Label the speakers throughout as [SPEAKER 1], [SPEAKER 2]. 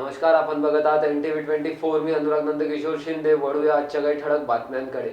[SPEAKER 1] नमस्कार आपण बघत आहात N T V twenty four मी अनुराग नंदकिशोर शिंदे. वळूया आजच्या काही ठळक बातम्यांकडे.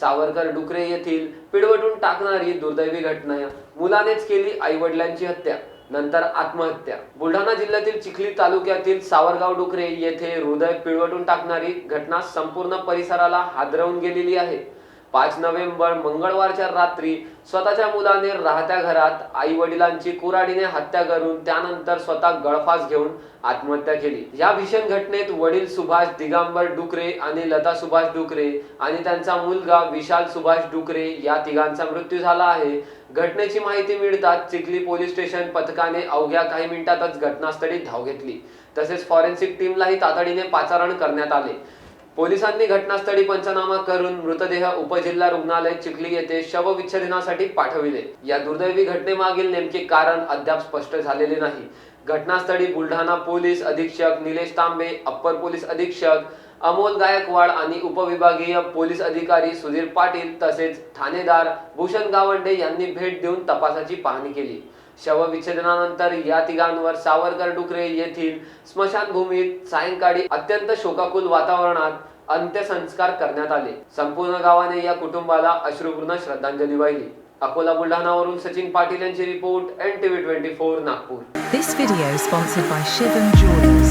[SPEAKER 1] सावरकर डुकरे येथील पिडवटून टाकणारी दुर्दैवी घटना. मुलानेच केली आई वडिलांची हत्या नंतर आत्महत्या. बुलढाणा जिल्ह्यातील चिखली तालुक्यातील सावरगाव डुकरे येथे हृदय पिळवटून टाकणारी घटना संपूर्ण परिसराला हादरवून गेलेली आहे. पाच नोव्हेंबर मंगळवारच्या रात्री स्वतःच्या मुलाने राहत्या घरात आई वडिलांची कुराडीने हत्या करून त्यानंतर स्वतः गळफास घेऊन आत्महत्या केली. या भीषण घटनेत वडील सुभाष दिगांबर डुकरे आणि लता सुभाष डुकरे आणि त्यांचा मुलगा विशाल सुभाष डुकरे या तिघांचा मृत्यू झाला आहे. घटनेची माहिती मिळताच चिखली पोलीस स्टेशन पथकाने अवघ्या काही मिनिटातच घटनास्थळी धाव घेतली. तसेच फॉरेन्सिक टीमलाही तातडीने पाचारण करण्यात आले. पोलिसांनी घटनास्थळी पंचनामा करून मृतदेह उपजिल्हा रुग्णालय चिखली येथे शवविच्छेदनासाठी पाठविले. या दुर्दैवी घटनेमागील नेमके कारण अद्याप स्पष्ट झालेले नाही. घटनास्थळी बुलढाणा पोलीस अधीक्षक निलेश तांबे अप्पर पोलीस अधीक्षक अमोल गायकवाड आणि उपविभागीय पोलीस अधिकारी सुधीर पाटील तसेच ठाणेदार भूषण गावंडे यांनी भेट देऊन तपासाची पाहणी केली. शवविच्छेदनानंतर या तिघांवर सावरकर डुकरे येथील स्मशानभूमीत सायंकाळी अत्यंत शोकाकुल वातावरणात अंत्यसंस्कार करण्यात आले. संपूर्ण गावाने या कुटुंबाला अश्रुपूर्ण श्रद्धांजली वाहिली. अकोला बुलढाणावरून सचिन पाटील यांची report N TV twenty four Nagpur.
[SPEAKER 2] This video sponsored by Shivam jewellers